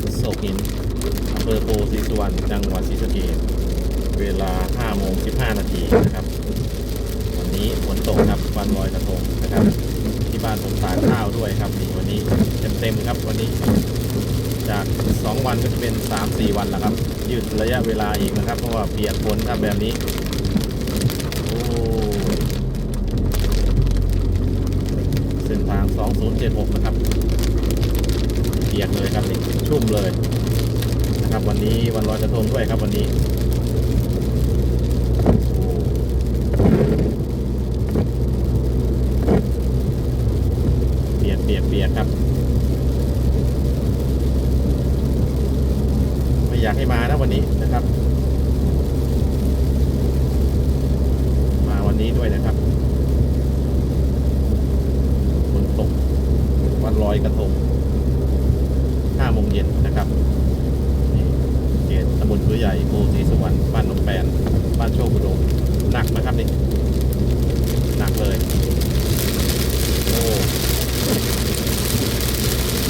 กโศกินอำเภอโพธิสุวรรณจังหวัดศรีสะเกษเวลา5โมง15 นาทีนะครับ วันนี้ฝนตกครับวันลอยกระทงนะครับ ที่บ้านผมตากข้าวด้วยครับนี่วันนี้เต็มๆครับวันนี้ จาก 2 วันก็จะเป็น 3-4 วันแล้วครับ ยืดระยะเวลาอีกนะครับ เพราะว่าเปียกฝนครับแบบนี้โอ้เส้นทาง 2076 นะครับ ปียกเลยครับนี่ชุ่มเลยนะครับวันนี้วันลอยกระทงด้วยครับวันนี้เปียกเปียกเปียกครับ ไม่อยากให้มานะวันนี้นะครับ มาวันนี้ด้วยนะครับฝนตกวันลอยกระทง ห้าโมงเย็นนะครับนี่เขตตำบลตัวใหญ่โพสีสุวรรณบ้านหนองแปนบ้านโชคอุดมหนักนะครับนี่หนักเลยโอ้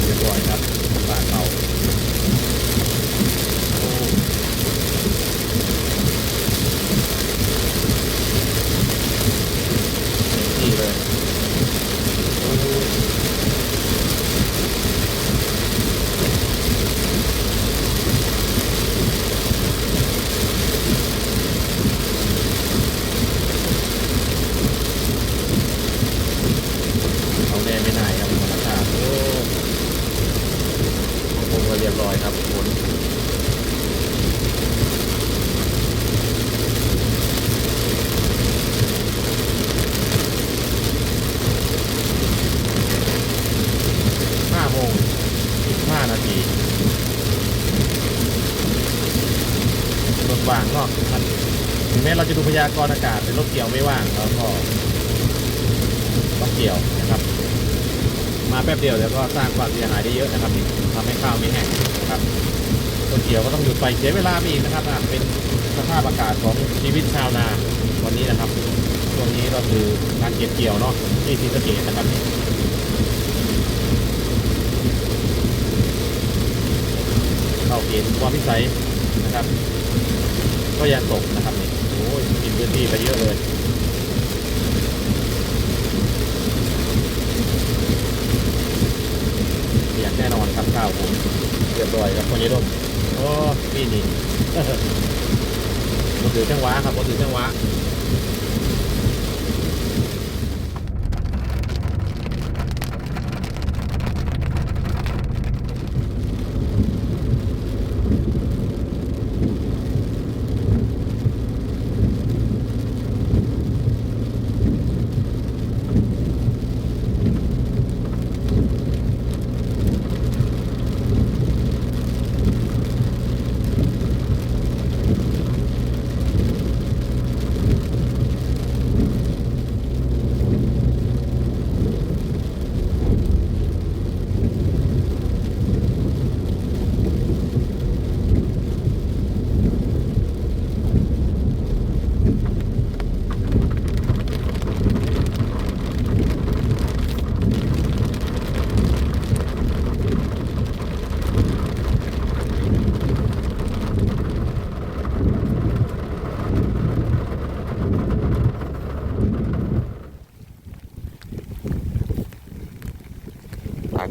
เรียบร้อยครับบ้านเราโอ้เต็มที่เลยโอ้เอาแน่ไม่ได้ครับธรรมชาติโอ้คงก็เรี ยบร้อยครับฝนห้าโมงสิบห้านาทีรถว่างเนาะมันถึงแม้เราจะดูพยากรณ์อากาศเป็นรถเกี่ยวไม่ว่างเราก็ต้องเกี่ยวนะครับ มาแป๊บเดียวเดี๋ยวก็สร้างความเสียหายได้เยอะนะครับทำให้ข้าวไม่แห้งนะครับรถเกี่ยวก็ต้องหยุดไปเสียเวลาไปอีกนะครับเป็นสภาพอากาศของชีวิตชาวนาวันนี้นะครับช่วงนี้ก็คือการเก็บเกี่ยวเนาะที่ศรีสะเกษนะครับเข้าเกณฑ์ความพิสัยนะครับ ก็ยังตกนะครับนี่โอ้ยกินพื้นที่ไปเยอะเลยเปียกแน่นอนครับ ข้าวผมเรียบร้อยครับคนยี่ดมโอ้พี่นี่บนถือจังหวะครับบนถือจังหวะ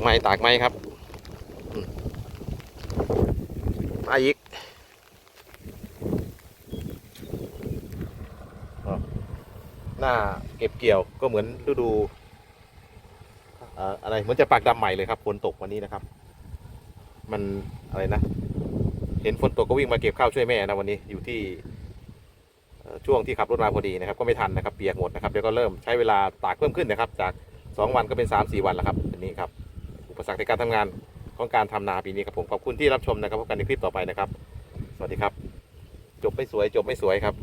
ไม้ตากไม้ครับอืมาอีกหน้าเก็บเกี่ยวก็เหมือนฤดูอะไรเหมือนจะปากดำใหม่เลยครับฝนตกวันนี้นะครับ มันอะไรนะ เห็นฝนตกก็วิ่งมาเก็บข้าวช่วยแม่นะวันนี้อยู่ที่ช่วงที่ขับรถมาพอดีนะครับ ก็ไม่ทันนะครับเปียกหมดนะครับเดี๋ยวก็เริ่มใช้เวลาตากเพิ่มขึ้นนะครับ จากสองวันก็เป็นสามสี่วันแล้วครับอันนี้ครับ อุปสรรคในการทำงานของการทำนาปีนี้ครับผมขอบคุณที่รับชมนะครับพบกันในคลิปต่อไปนะครับ สวัสดีครับ จบไม่สวยจบไม่สวยครับ